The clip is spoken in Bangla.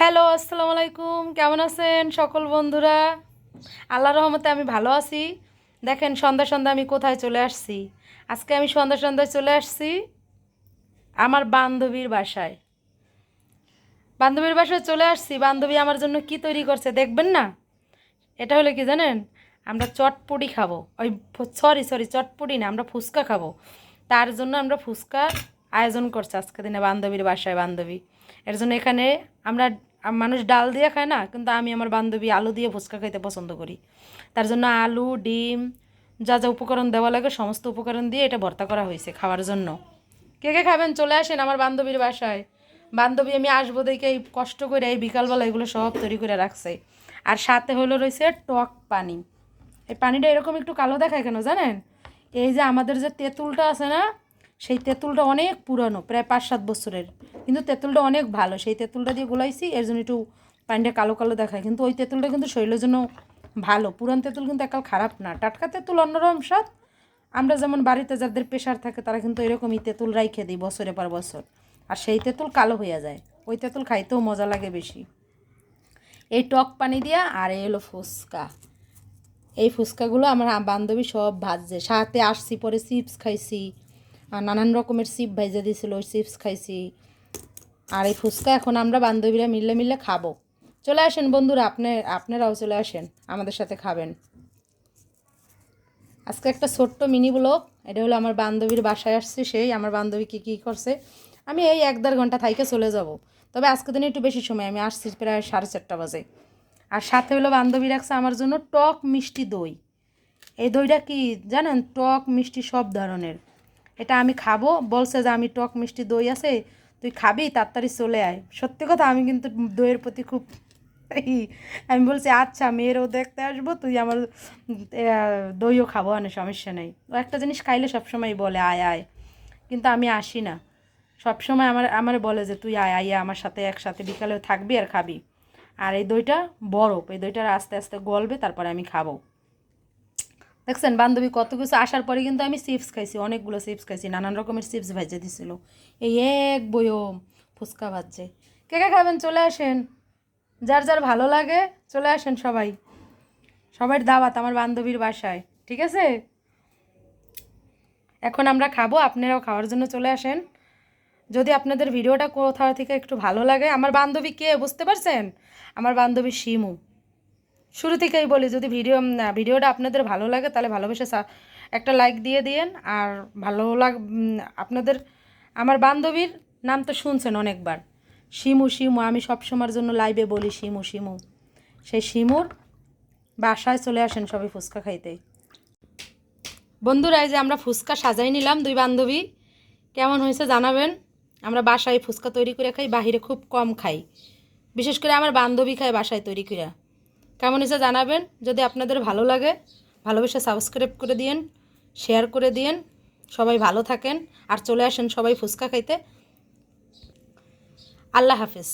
হ্যালো, আসসালামু আলাইকুম। কেমন আছেন সকল বন্ধুরা? আল্লাহ রহমতে আমি ভালো আছি। দেখেন, সন্ধ্যা সন্ধ্যা আমি কোথায় চলে আসছি? আজকে আমি সন্ধ্যা সন্ধ্যায় চলে আসছি আমার বান্ধবীর বাসায়। বান্ধবীর বাসায় চলে আসছি। বান্ধবী আমার জন্য কি তৈরি করছে দেখবেন না? এটা হলো কি জানেন? আমরা চটপটি খাব। ওই সরি সরি চটপটি না, আমরা ফুচকা খাব। তার জন্য আমরা ফুচকার আয়োজন করছে আজকে দিনে বান্ধবীর বাসায় বান্ধবী। এর জন্য এখানে আমরা মানুষ ডাল দিয়ে খায় না, কিন্তু আমি আমার বান্ধবী আলু দিয়ে ফুচকা খাইতে পছন্দ করি। তার জন্য আলু, ডিম, যা যা উপকরণ দেওয়া লাগে, সমস্ত উপকরণ দিয়ে এটা ভর্তা করা হয়েছে খাওয়ার জন্য। কে কে খাবেন? চলে আসেন আমার বান্ধবীর বাসায়। বান্ধবী আমি আসব দেখে এই কষ্ট করে এই বিকালবেলা এগুলো সব তৈরি করে রাখছে। আর সাথে হলো রয়েছে টক পানি। এই পানিটা এরকম একটু কালো দেখায় কেন জানেন? এই যে আমাদের যে তেঁতুলটা আছে না সেই তেঁতুলটা অনেক পুরনো, প্রায় পাঁচ সাত বছরের। কিন্তু তেঁতুলটা অনেক ভালো। সেই তেঁতুলটা দিয়ে গোলাইছি, এর জন্য একটু পানিটা কালো কালো দেখায়। কিন্তু ওই তেঁতুলটা কিন্তু শরীরের জন্য ভালো। পুরান তেঁতুল কিন্তু একাল খারাপ না। টাটকা তেঁতুল অন্যরকম স্বাদ। আমরা যেমন বাড়িতে যাদের প্রেশার থাকে, তারা কিন্তু এরকমই তেঁতুল রাইখে দিই বছরে পর বছর। আর সেই তেঁতুল কালো হইয়া যায়। ওই তেঁতুল খাইতেও মজা লাগে বেশি। এই টক পানি দিয়া আর এই হলো ফুচকা। এই ফুচকাগুলো আমার বান্ধবী সব ভাজছে। সাথে আসছি, পরে চিপস খাইছি। নানান রকমের চিপ ভাইজে দিয়েছিল, ওই চিপস খাইছি। আর এই ফুচকা এখন আমরা বান্ধবীরা মিললে মিললে খাব। চলে আসেন বন্ধুরা, আপনি, আপনারাও চলে আসেন, আমাদের সাথে খাবেন। আজকে একটা ছোট্ট মিনি ব্লগ, এটা হলো আমার বান্ধবীর বাসায় আসছে সেই আমার বান্ধবী কী কী করছে। আমি এই এক দেড় ঘণ্টা থাইকে চলে যাব। তবে আজকে দিনে একটু বেশি সময়, আমি আসছি প্রায় সাড়ে চারটা বাজে। আর সাথে হলো বান্ধবী রাখছে আমার জন্য টক মিষ্টি দই। এই দইটা কি জানেন? টক মিষ্টি সব ধরনের। এটা আমি খাব। বলছে যে, আমি টক মিষ্টি দই আছে, তুই খাবি, তাড়াতাড়ি চলে আয়। সত্যি কথা, আমি কিন্তু দইয়ের প্রতি খুব আমি বলছি আচ্ছা মেয়েরও দেখতে আসব, তুই আমার দইও খাব না সমস্যা নেই। ও একটা জিনিস খাইলে সবসময় বলে, আয় আয়। কিন্তু আমি আসি না। সবসময় আমার আমার বলে যে, তুই আয় আয়, আমার সাথে একসাথে বিকালে থাকবি আর খাবি। আর এই দইটা বরফ, এই দইটা আস্তে আস্তে গলবে, তারপরে আমি খাব। দেখছেন, বান্ধবী কত কিছু আসার পরে কিন্তু আমি চিপস খাইছি, অনেকগুলো চিপস খাইছি, নানান রকমের চিপস ভেজে দিছিল। এই এক বয়ম ফুচকা ভাজছে কে কে খাবেন? চলে আসেন। যার যার ভালো লাগে, চলে আসেন সবাই। সবার দাওয়াত আমার বান্ধবীর বাসায়, ঠিক আছে? এখন আমরা খাব, আপনারাও খাওয়ার জন্য চলে আসেন। যদি আপনাদের ভিডিওটা কোথাও থেকে একটু ভালো লাগে, আমার বান্ধবী কে, বুঝতে পারছেন? আমার বান্ধবী শিমু। শুরু থেকেই বলি, যদি ভিডিও ভিডিওটা আপনাদের ভালো লাগে, তাহলে ভালোবেসে একটা লাইক দিয়ে দিয়েন। আর ভালো লাগ আপনাদের, আমার বান্ধবীর নাম তো শুনছেন অনেকবার। শিমু শিমু, আমি সব সময়ের জন্য লাইভে বলি শিমু শিমু। সেই শিমুর বাসায় চলে আসেন সবাই ফুচকা খাইতে। বন্ধুরা, এই যে আমরা ফুচকা সাজাই নিলাম, দুই বান্ধবী। কেমন হয়েছে জানাবেন? আমরা বাসায় ফুচকা তৈরি করে খাই, বাহিরে খুব কম খাই। বিশেষ করে আমার বান্ধবী খায় বাসায় তৈরি করে। কেমন হয়েছে জানাবেন। যদি আপনাদের ভালো লাগে, ভালোবেসে সাবস্ক্রাইব করে দিয়েন শেয়ার করে দিয়েন, সবাই ভালো থাকেন, আর চলে আসেন সবাই ফুচকা খাইতে। আল্লাহ হাফেজ।